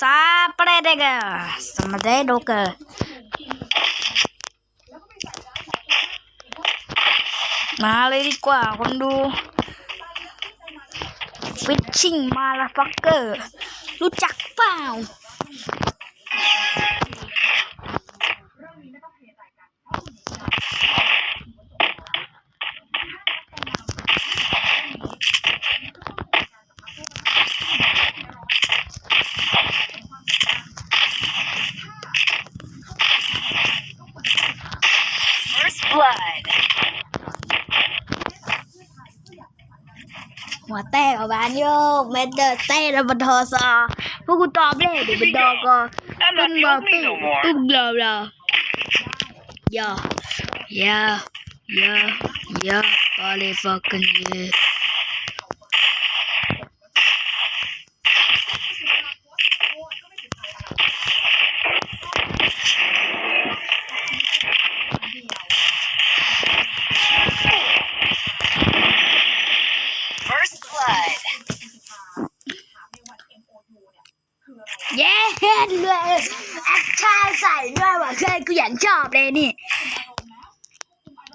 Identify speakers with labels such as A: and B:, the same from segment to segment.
A: ซาเปรเดกสมาเดโดเกมาเลยดีกว่าคนดูฟิชชิ่งมาลาฟักเกอร์รู้จักเปล่า
B: First blood.
A: หัวแตกเอาบานโยกเมเดอร์เต้ระบันทอซอพวกกูตอบเลยเดี๋ยวไปดอกก็
B: I'm
A: ตุ้
B: not
A: ม
B: the
A: บอ
B: only
A: ปิ้ง
B: no more.
A: ตุ้มบลาบลาย่าย่าย่าย่าบาลีฟักกันเย่
B: First blood.
A: เย้ เลยแอคชั่นใส่ด้วยว่ะเคยกูอย่างชอบเลยนี่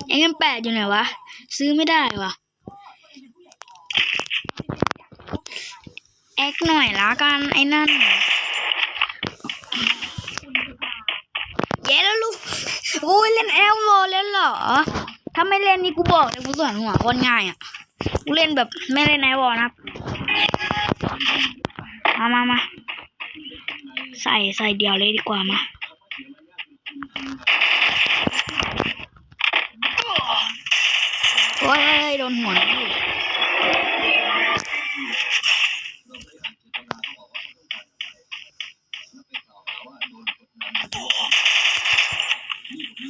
A: ไอ้เงินแปดอยู่ไหนวะ ซื้อไม่ได้วะแอคหน่อยละกันไอ้นั่นเย้แล้วลูกโอ้ยเล่นแอลโมเล่นเหรอ ถ้าไม่เล่นนี่กูบอกเลยกูสวนหัวคนง่ายอะกูเล่นแบบไม่เล่นไอวอลนะมามามา ใส่ใส่เดียวเลยดีกว่ามาโอ้ยเอ้ยโดนหัวนะลูก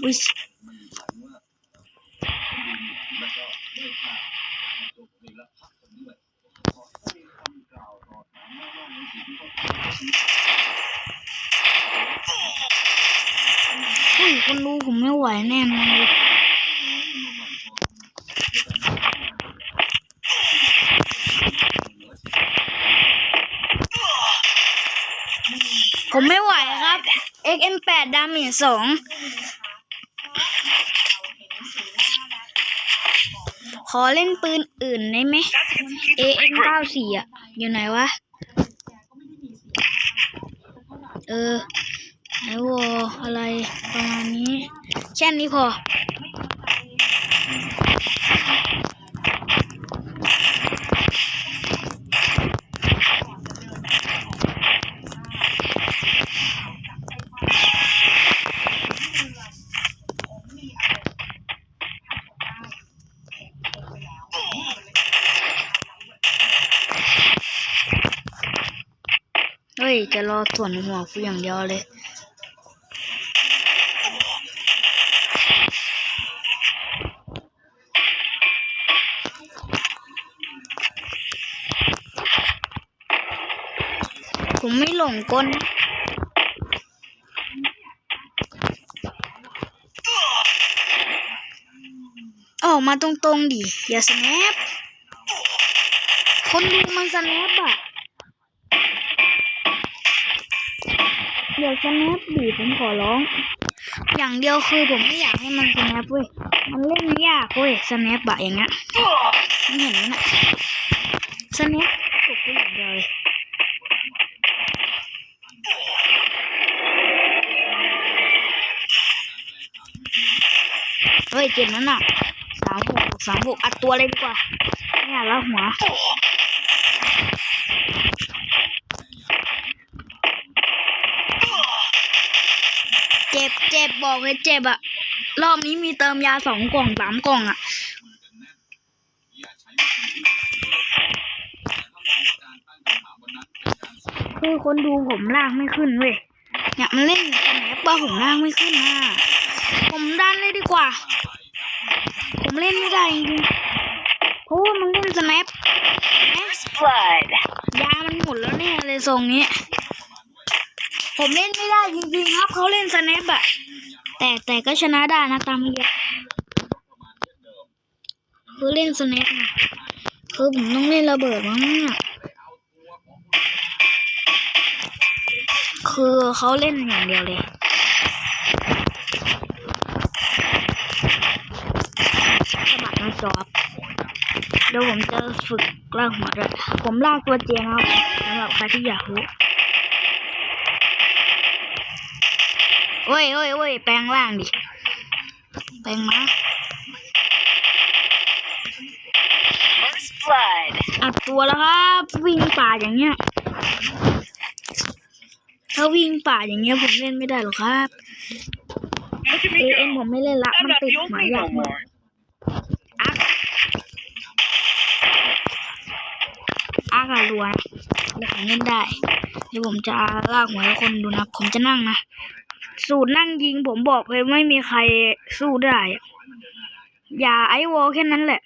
A: อุ้ยอุ้ยคนดูผม ไม่ไหวแน่นอนเลยผมไม่ไหวครับ XM8 ดาเมจสองขอเล่นปืนอื่นได้ไหม AM94 อะ อยู่ไหนวะ เออ ไอวออะไรประมาณนี้ แค่นี้พอ เฮ้ย จะรอส่วนหัวกูอย่างเดียวเลย ผมไม่หลงกลออกมาตรงๆดิ อย่าสแนปคนดูมันสแนปอะเดี๋ยวสแนปดิผมขอร้อง อย่างเดียวคือผมไม่อยากให้มันสแนปเว้ย มันเล่นยากเว้ยสแนปบะอย่างเงี้ยเห็นไหมนะสแนปกดกูอย่างเดียวเลย เฮ้ยเจ็บนั่นน่ะสามหกสามหกอัดตัวเลยดีกว่าไม่ยแล้วหัวเจ็บเจ็บบอกเลยเจ็บอะรอบนี้มีเติมยาสองกล่องสามกล่องอะคือคนดูผมลากไม่ขึ้นเว้ยเนี่ยมันเล่นสมัยปอผมลากไม่ขึ้นอะผมดันเลยดีกว่า ผมเล่นไม่ได้จริงเพราะมันเล่นสแนปยามันหมดแล้วเนี่ยเลยทรงนี้ ผมเล่นไม่ได้จริงๆครับเขาเล่นสแนปอะแต่แต่ก็ชนะได้นะตามเยอะคือเล่นสแนปนะคือผมต้องเล่นระเบิดมั้งเนี่ยคือเขาเล่นอย่างเดียวเลย จอบเดี๋ยวผมจะฝึกลากหัวด้วยผมลากตัวเจนะครับสำหรับใครที่อยากรู้โอ้ยโอ้ยโอ้ยแปลงร่างดิ แปลงมา
B: First blood.
A: อัดตัวแล้วครับวิ่งป่าอย่างเงี้ย ถ้าวิ่งป่าอย่างเงี้ยผมเล่นไม่ได้หรอกครับเอ
C: me
A: เอ็นผมไม่เล่นละ มันติดหมา
C: only
A: ยาก
C: no
A: มาก
C: more.
A: อัก อักอะรัวนะเดี๋ยวผมเล่นได้ เดี๋ยวผมจะลากหัวให้คนดูนะ ผมจะนั่งนะ สูตรนั่งยิงผมบอกเลยไม่มีใครสู้ได้อะอย่าไอวอลแค่นั้นแหละ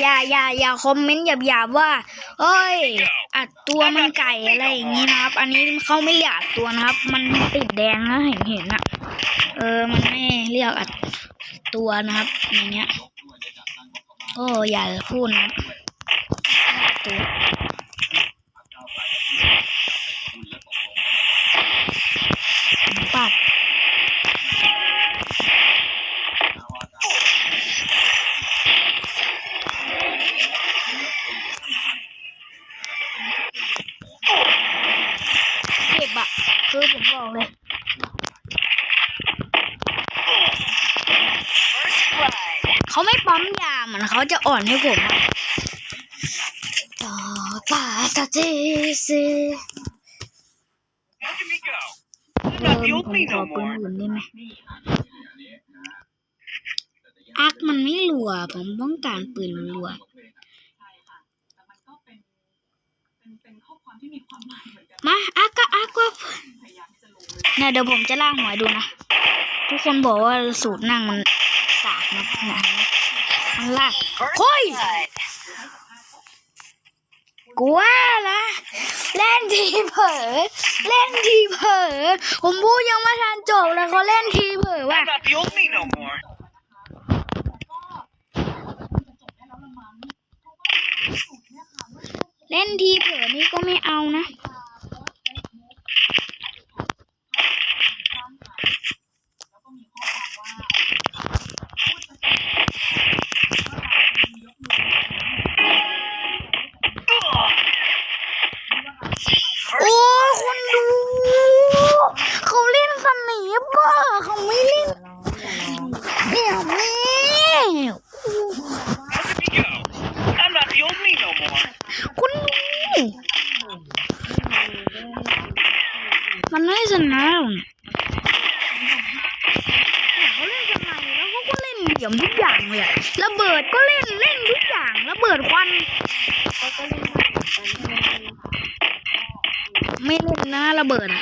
A: อย่าอย่าอย่าคอมเมนต์หยาบๆว่าเอ้ย อัดตัวมันไก่อะไรอย่างนี้นะครับ อันนี้เขาไม่เรียกอัดตัวนะครับ มันติดแดงนะเห็นเห็นอะเออมันไม่เรียกอัดตัวนะครับ อย่างเงี้ยโอ้อย่าพูดนะตัว อะคือผมบอกเลย
B: First blood.
A: เขาไม่ปั๊มยาเหมือนเขาจะอ่อนให้ผมอะต่อตาตาเจเซ
C: Look at me go.
A: เอ
C: I'm
A: อ
C: not the
A: ผม
C: only
A: ขอ
C: no
A: ปืน
C: more.
A: อื่นได้ไหมอักมันไม่รัว ผมต้องการปืนรัว มาอักก็อักก็เนี่ยเดี๋ยวผมจะล่างหวยดูนะ ทุกคนบอกว่าสูตรนั่งมันกากนะนะมันลาก
B: First
A: Oi!
B: blood.
A: กูว่าละเล่นทีเผลอเล่นทีเผลอผมพูดยังไม่ทันจบเลยเขาเล่นทีเผลอว่ะ
C: I'm not the only no more.
A: เล่นทีเผลอนี่ก็ไม่เอานะโอ้คนดู เขาเล่นสนีปอะเขาไม่เล่นเดี๋ยวแม่
C: Look at me go. I'm not the only no more.
A: คุณดูมันไม่ชนะหรอกเนี่ยเนี่ยเขาเล่นสนายแล้วเขาก็เล่นเหลี่ยมทุกอย่างเลยอะระเบิดก็เล่นเล่นทุกอย่างระเบิดควันไม่ เล่นนะระเบิดอะ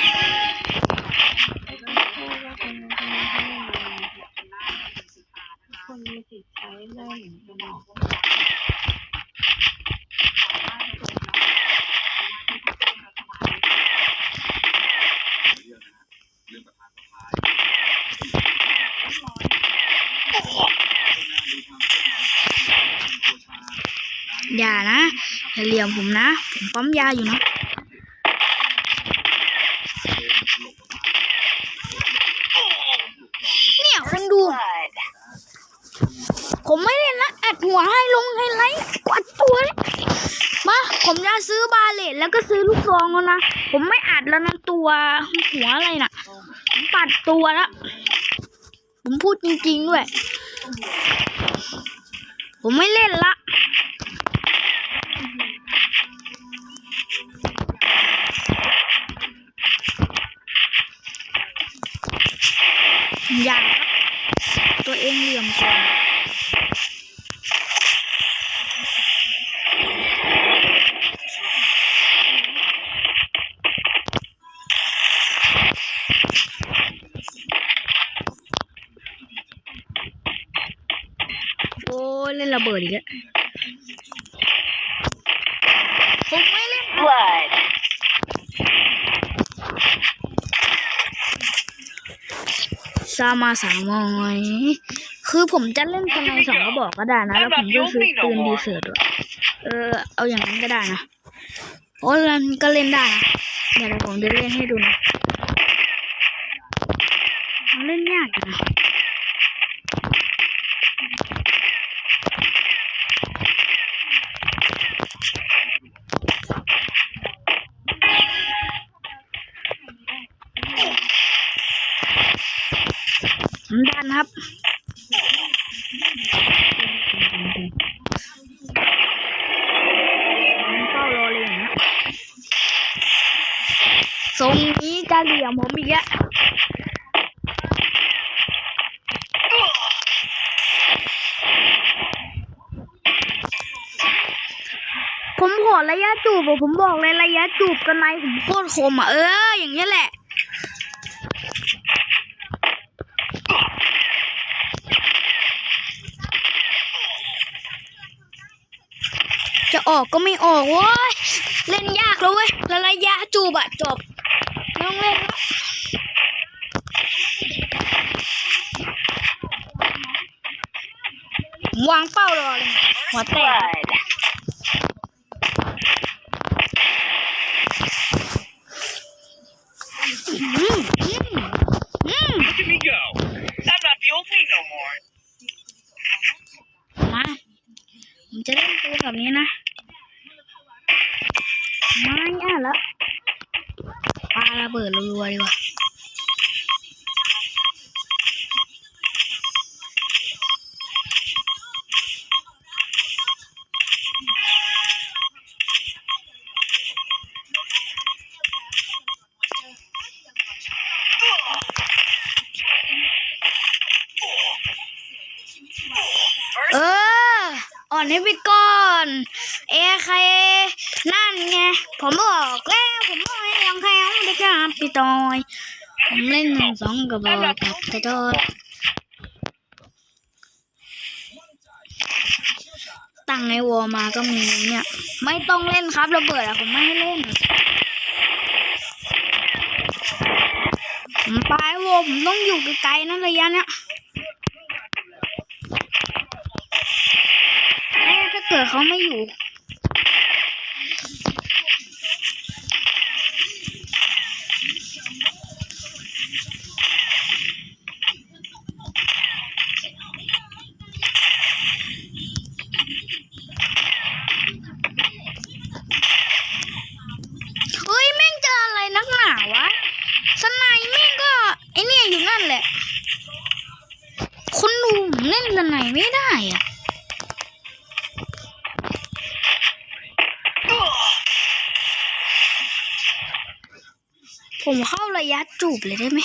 A: อย่านะอย่าเหลี่ยมผมนะ ผมปั๊มยาอยู่นะ เนี่ยคนดู
B: Blood.
A: ผมไม่เล่นนะอัด หัวให้ลงให้ไลค์กดตัวมา ผมจะซื้อบาเลตแล้วก็ซื้อลูกซองแล้วนะ ผมไม่อัดแล้วนะตัวหัวอะไรน่ะ ผมปัดตัวแล้ว ผมพูดจริงๆด้วย ผมไม่เล่นละอย่าครับตัวเองเหลี่ยมก่อน โอ้ยเล่น ระเบิดอีกแล้วผมไม่เล่น
B: Blood.
A: ซามาสามมอย คือผมจะเล่นสไนสองกระบอกก็ได้นะ แล้วผมจะซื้อปืนดีเซอร์ด้วยเออ เอาอย่างนั้นก็ได้นะเพราะมันก็เล่นได้นะเดี๋ยวผมจะเล่นให้ดูนะมันเล่นยากอยู่นะ ผมดันครับเฝ้ารอเลยอย่างเงี้ยทรงนี้จะเหลี่ยมผมอีกอะผมขอระยะจูบอะผมบอกเลยระยะจูบกันในผมโคตรคมอะเอออย่างเงี้ยแหละ จะ ออกก็ไม่ออกเว้ยเล่นยากแล้วเว้ยแล้วระยะจูบอะจบไม่ต้องเล่นวางเป้ารอเลยหัวแตก อนให้ไปก่อน เอใครนั่นไง ผมบอกแล้วผมบอกให้ยังใครยังไม่ได้กล้าปีตอยผมเล่นหนึ่งสองกระบอกกับแต่โดนตั้งในวอมาก็มีเนี่ย ไม่ต้องเล่นครับระเบิดอะผมไม่ให้เล่นผมไปวอผมต้องอยู่ไกลๆนั่นระยะเนี้ย เอ๊ะ ถ้าเกิดเขาไม่อยู่ เฮ้ย แม่งเจออะไรนักหนาวะสไนยแม่งก็ไอเนี่ยอยู่นั่นแหละ คนดูผมเล่นสไนยไม่ได้อะ ผมเข้าระยะจูบเลยได้ไหม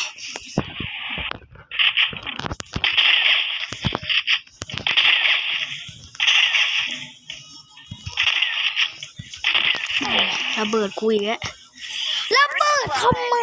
A: ระเบิดคุยแล้วระเบิดทำไม